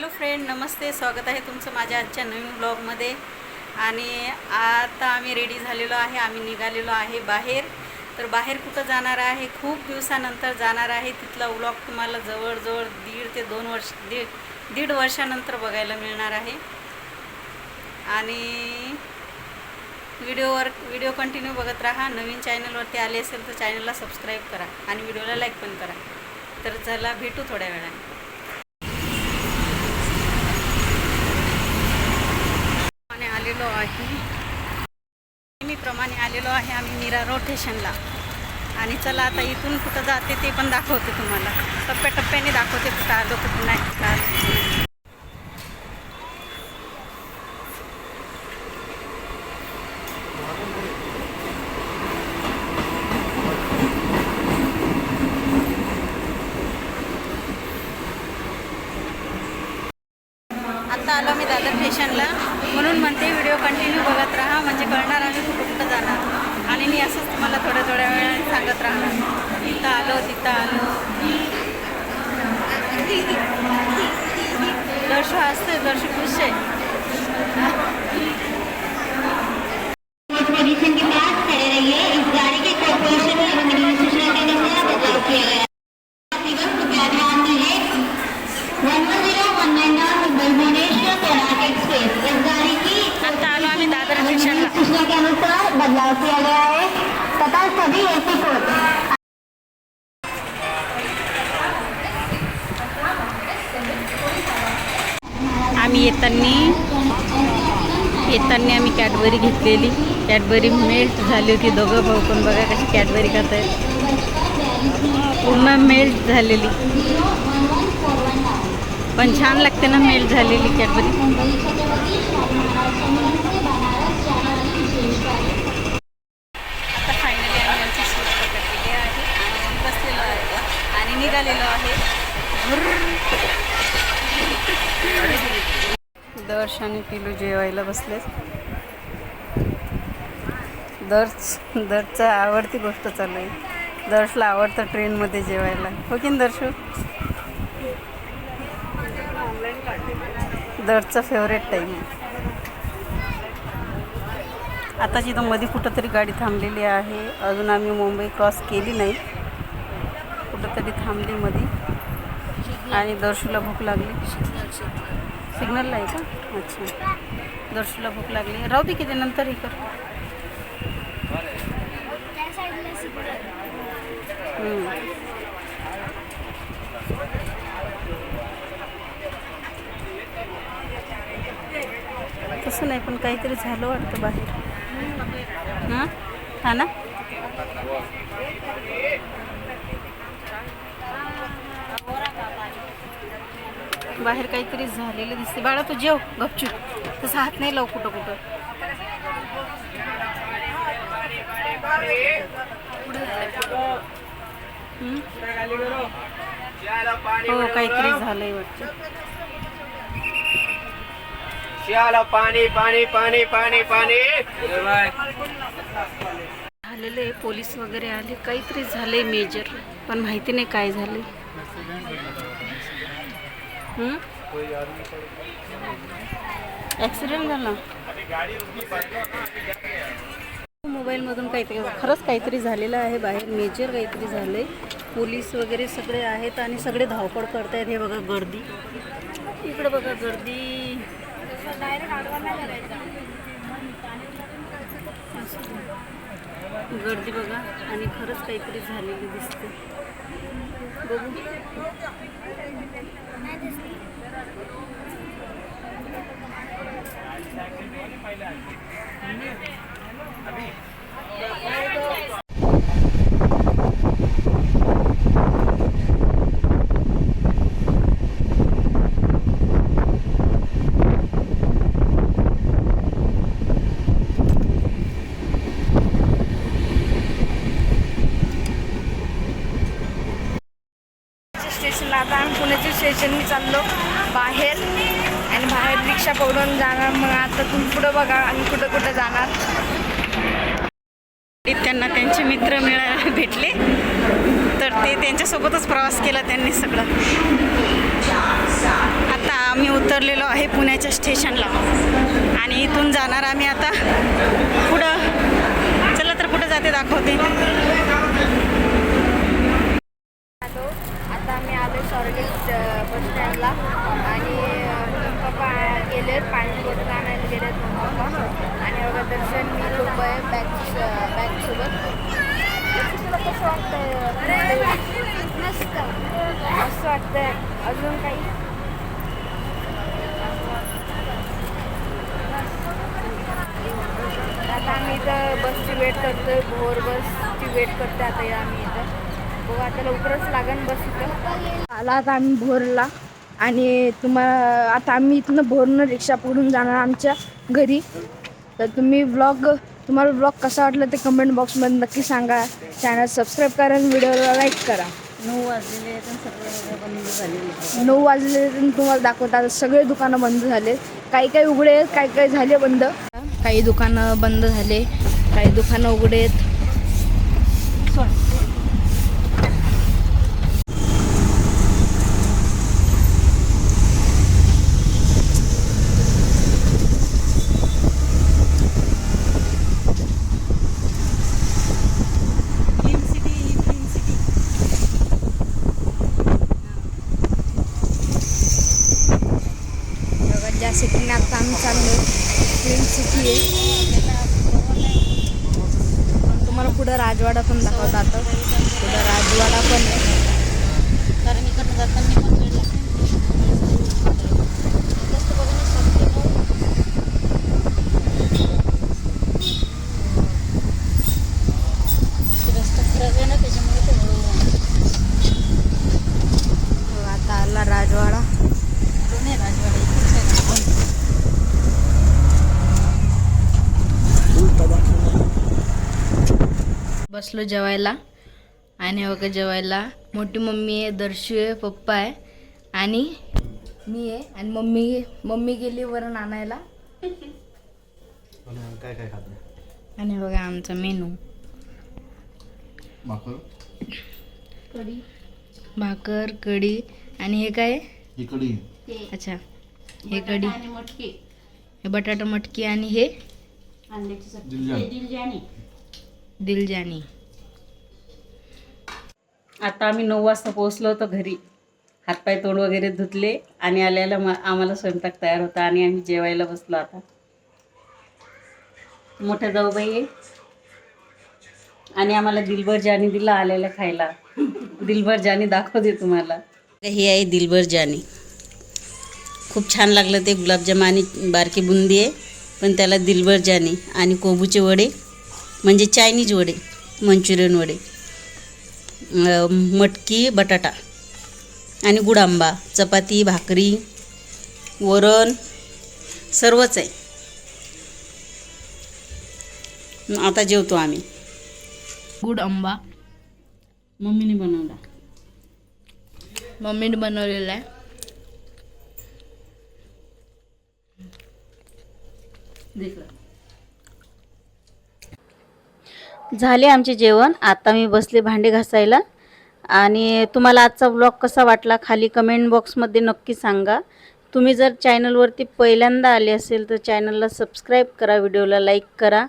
Hello friend नमस्ते. स्वागत आहे तुमचं माझ्या आजच्या नवीन ब्लॉगमध्ये. आणि आता आम्ही रेडी झालेलो आहे आम्ही निघालेलो आहे बाहेर. तर बाहेर कुठं जाणार आहे? खूप दिवसानंतर जाणार आहे. तिथला व्लॉग तुम्हाला जवळजवळ दीड ते दोन वर्ष दीड दीड वर्षानंतर बघायला मिळणार आहे. आणि व्हिडिओवर व्हिडिओ कंटिन्यू बघत राहा. नवीन चॅनलवरती आले असेल तर चॅनलला सबस्क्राईब करा आणि व्हिडिओला लाईक पण करा. तर चला भेटू थोड्या वेळाने. आलेलो आहे. नेहमीप्रमाणे आलेलो आहे आम्ही मीरा रोड आणि चला आता इथून कुठं जाते ते पण दाखवते तुम्हाला. टप्प्याटप्प्याने दाखवते कुठं आलो कुठं नाही कुठं आलो आता आलो मी दादर स्टेशनला. म्हणून म्हणते कंटिन्यू बघत राहा म्हणजे कळणार आम्ही कुठं कुठं जाणार. आणि मी असंच तुम्हाला थोड्या थोड्या वेळाने सांगत राहणार. तिथं आलो तिथं आलो. दर्शू हसते दर्शू खुश आहे. आम्ही येताना येताना आम्ही कॅडबरी घेतलेली. कॅडबरी मेल्ट झाली होती. दोघं भाऊ पण बघा कशी कॅडबरी खात आहेत पूर्ण मेल्ट झालेली. पण छान लागते ना मेल्ट झालेली कॅडबरी आता फायनली आम्ही आमची सीट पकडलेली आहे आणि बसलेलो आहे आणि निघालेलो आहे दर्श आणि पिलू जेवायला बसलेत. दर्श दर्शचा आवडती गोष्ट चालू आहे. दर्शला आवडतं ट्रेनमध्ये जेवायला. हो की दर्शू? दर्शचा फेवरेट टाईम आहे. आता जिथं मध्ये कुठंतरी गाडी थांबलेली आहे. अजून आम्ही मुंबई क्रॉस केली नाही. कुठंतरी थांबली मध्ये आणि दर्शूला भूक लागली. सिग्नलला आहे का? अच्छा. दर्शूला भूक लागली. राहू दे किती नंतर हे कर. तसं नाही पण काहीतरी झालं वाटतं बाहेर. हां? हा ना? बाहेर काहीतरी झालेलं दिसते बाळा तू जेव गपचूप. तसं हात नाही लावू कुठं कुठं? हो काहीतरी झालंय वाटतं. शियाला पाणी पाणी पाणी पाणी पाणी. झालेलं आहे पोलीस वगैरे आले. काहीतरी झालंय मेजर पण माहिती नाही काय झालंय. ॲक्सिडेंट झाला मोबाईलमधून काहीतरी खरंच काहीतरी झालेलं आहे बाहेर. मेजर काहीतरी झालं आहे पोलीस वगैरे सगळे आहेत आणि सगळे धावपळ करतायत. हे बघा गर्दी. इकडे बघा गर्दी. गर्दी बघा. आणि खरंच काहीतरी झालेली दिसते बघू स्टेशनला आता आम्ही पुण्याच्या स्टेशननी चाललो. बाहेर आणि बाहेर रिक्षा पकडून जाणार. मग आता तुम्ही पुढं बघा आणि कुठं कुठं जाणार. त्यांना त्यांचे मित्र मिळायला भेटले. तर ते त्यांच्यासोबतच प्रवास केला त्यांनी सगळं. आता आम्ही उतरलेलो आहे पुण्याच्या स्टेशनला. आणि इथून जाणार आम्ही आता. पुढं. चला तर कुठं जाते दाखवते आलो आता आम्ही आलो स्वारगेट बस स्टँडला आणि अं, पप्पा गेले पाणी बॉटल आणायला गेलेत मग पप्पा आणि बघा दर्शन मी खूप आहे बॅग बॅगसोबत तुला कसं वाटतंय मस्त मस्त वाटतंय. अजून काही? आता आम्ही इथं बसची वेट करतोय भोर बसची वेट करतोय आता या आम्ही इथं. बघू आता लवकरच लागन बस इथं. आला आता आम्ही भोरला आणि तुम्हाला आता आम्ही इथनं भोरनं रिक्षा पकडून जाणार आमच्या घरी. तर तुम्ही ब्लॉग तुम्हाला ब्लॉग कसा वाटला ते कमेंट बॉक्समध्ये नक्की सांगा. चॅनल सबस्क्राईब करा आणि व्हिडिओला लाईक करा. नऊ वाजलेले सगळे बंद झालेले नऊ वाजले तर तुम्हाला दाखवतात सगळे दुकानं बंद झाले काही काही उघडे आहेत काही काही झाले बंद. काही दुकानं बंद झाले काही दुकानं उघडे आहेत फिल्म सिटी ही फिल्म सिटी बघा ज्या सिटीने आता आम्ही चाललो फिल्म आहे. तुम्हाला पुढं राजवाडा पण दाखवता आता. पुढं राजवाडा पण आहे. कारण इकडनं जाताना पण वेळ लागते. रस्ता खराब आहे ना त्याच्यामुळे ते हळू आहे. बघा, आता आला राजवाडा दोन आहे राजवाडा इथेच आहे ना. बसलो जेवायला. आणि बघा जेवायला. मोठी मम्मी आहे दर्शू आहे पप्पा आहे आणि मी आहे. आणि मम्मी मम्मी गेली वरण आणायला. काय काय खात आणि बघा आमचा मेनू. भाकर. भाकर कढी आणि हे काय? इकडी अच्छा. हे कढी. आणि मटकी. हे बटाटा मटकी आणि हे? दिलजानी. आता आम्ही नऊ वाजता पोहोचलो होतो घरी. हातपाय तोंड वगैरे धुतले आणि आल्याला म आम्हाला स्वयंपाक तयार होता आणि आम्ही जेवायला बसलो आता. मोठ्या जाऊबाई आहे. आणि आम्हाला दिलभर जानी दिला आल्याला खायला. दिलभर जानी दाखवते तुम्हाला. हे आहे दिलभर जानी. खूप छान लागलं ते गुलाबजाम आणि बारकी बुंदी आहे पण त्याला दिलभर जानी आणि कोबूचे वडे. म्हणजे चायनीज वडे मंचुरियन वडे. मटकी बटाटा आणि गुडांबा चपाती भाकरी वरण सर्वच आहे. आता जेवतो आम्ही. गुड आंबा मम्मीने बनवला. मम्मीने बनवलेला आहे. झाले आमचे जेवण. आता मी बसले भांडे घासायला. आणि तुम्हाला आजचा ब्लॉग कसा वाटला खाली कमेंट बॉक्समध्ये नक्की सांगा. तुम्ही जर चॅनलवरती पहिल्यांदा आले असेल तर चॅनलला सबस्क्राईब करा व्हिडिओला लाईक करा.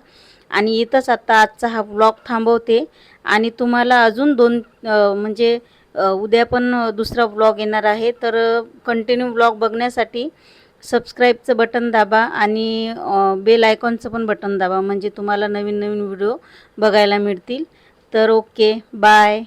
आणि इथंच आता आजचा हा ब्लॉग थांबवते. आणि तुम्हाला अजून दोन म्हणजे उद्या पण दुसरा ब्लॉग येणार आहे. तर कंटिन्यू ब्लॉग बघण्यासाठी सबस्क्राईबचं बटन दाबा आणि बेल आयकॉनचं पण बटन दाबा. म्हणजे तुम्हाला नवीन नवीन व्हिडिओ बघायला मिळतील. तर ओके बाय